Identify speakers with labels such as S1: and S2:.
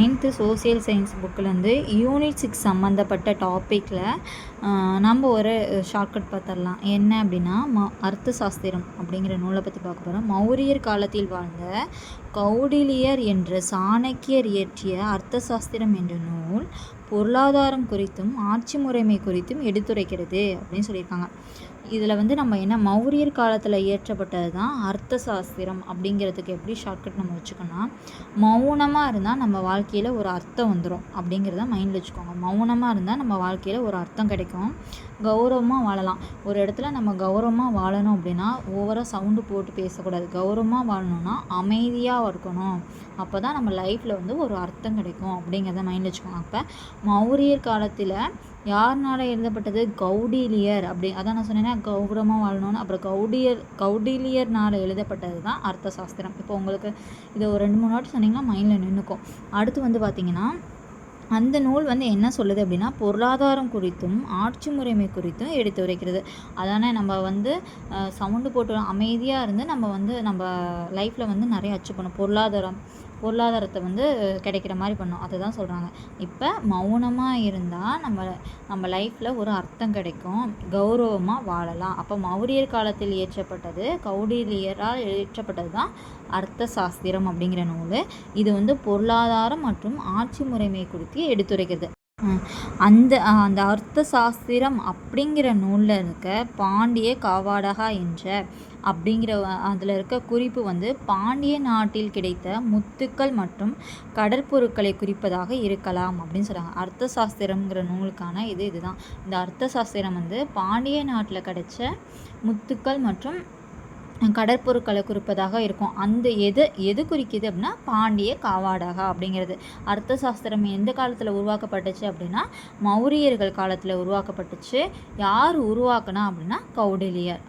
S1: Ninth social science புக்கிலேருந்து unit six சம்மந்தப்பட்ட டாப்பிக்கில் நம்ம ஒரு ஷார்ட்கட் பார்த்துடலாம். என்ன அப்படின்னா ம அர்த்த சாஸ்திரம் அப்படிங்கிற நூலை பற்றி பார்க்க போகிறோம் மௌரியர் காலத்தில் வாழ்ந்த கௌடிலியர் என்ற சாணக்கியர் இயற்றிய அர்த்த சாஸ்திரம் என்ற நூல் பொருளாதாரம் குறித்தும் ஆட்சி முறைமை குறித்தும் எடுத்துரைக்கிறது அப்படின்னு சொல்லியிருக்காங்க. இதில் வந்து நம்ம என்ன மௌரியர் காலத்தில் இயற்றப்பட்டது தான் அர்த்த சாஸ்திரம் அப்படிங்கிறதுக்கு எப்படி ஷார்ட்கட் நம்ம வச்சுக்கோன்னா மௌனமாக இருந்தால் நம்ம வாழ்க்கையில் ஒரு அர்த்தம் வந்துடும் அப்படிங்கிறத மைண்டில் வச்சுக்கோங்க. மௌனமாக இருந்தால் நம்ம வாழ்க்கையில் ஒரு அர்த்தம் கிடைக்கும். கௌரவமாக வாழலாம். ஒரு இடத்துல நம்ம கௌரவமாக வாழணும் அப்படின்னா ஓவராக சவுண்டு போட்டு பேசக்கூடாது. கௌரவமாக வாழணும்னா அமைதியாக இருக்கணும். அப்போ தான் நம்ம லைஃப்பில் வந்து ஒரு அர்த்தம் கிடைக்கும் அப்படிங்கிறத மைண்டில் வச்சுக்கோங்க. அப்போ மௌரியர் காலத்தில் யார்னால எழுதப்பட்டது? கௌடிலியர் அப்படி அதான் நான் சொன்னேன்னா கௌரவமாக வாழணும்னு. அப்புறம் கௌடியர் கௌடிலியர்னால் எழுதப்பட்டது தான் அர்த்த சாஸ்திரம் இப்போ உங்களுக்கு இதை ஒரு ரெண்டு மூணு வாட்டி சொன்னீங்கன்னா மைண்டில் நின்றுக்கும் அடுத்து வந்து பார்த்திங்கன்னா அந்த நூல் வந்து என்ன சொல்லுது அப்படின்னா பொருளாதாரம் குறித்தும் ஆட்சி முறைமை குறித்தும் எடுத்து உரைக்கிறது. அதானே நம்ம வந்து சவுண்டு போட்டு அமைதியாக இருந்து நம்ம வந்து நம்ம லைஃப்பில் வந்து நிறைய அச்சீவ் பண்ணணும். பொருளாதாரம். பொருளாதாரத்தை வந்து கிடைக்கிற மாதிரி பண்ணும். அதை தான் சொல்கிறாங்க இப்போ மௌனமாக இருந்தால் நம்ம நம்ம லைஃப்பில் ஒரு அர்த்தம் கிடைக்கும். கௌரவமாக வாழலாம். அப்போ மௌரியர் காலத்தில் இயற்றப்பட்டது கௌடிலியரால் இயற்றப்பட்டது தான் அர்த்த சாஸ்திரம் அப்படிங்கிற நூல். இது வந்து பொருளாதாரம் மற்றும் ஆட்சி முறைமை குறித்து எடுத்துரைக்கிறது. அந்த அந்த அர்த்த சாஸ்திரம் அப்படிங்கிற நூலில் இருக்க பாண்டிய காவாடகா என்ற அப்படிங்கிற அதில் இருக்க குறிப்பு வந்து பாண்டிய நாட்டில் கிடைத்த முத்துக்கள் மற்றும் கடற்பொருட்களை குறிப்பதாக இருக்கலாம் அப்படின்னு சொல்கிறாங்க அர்த்த சாஸ்திரம்ங்கிற நூலுக்கான இது இதுதான். இந்த அர்த்த சாஸ்திரம் வந்து பாண்டிய நாட்டில் கிடைச்ச முத்துக்கள் மற்றும் கடற்பொருட்களை குறிப்பதாக இருக்கும். அந்த எது எது குறிக்குது அப்படின்னா பாண்டிய காவாடகா அப்படிங்கிறது. அர்த்த சாஸ்திரம் எந்த காலத்தில் உருவாக்கப்பட்டுச்சு அப்படின்னா மௌரியர்கள் காலத்தில் உருவாக்கப்பட்டுச்சு. யார் உருவாக்குனா அப்படின்னா கௌடிலியர்.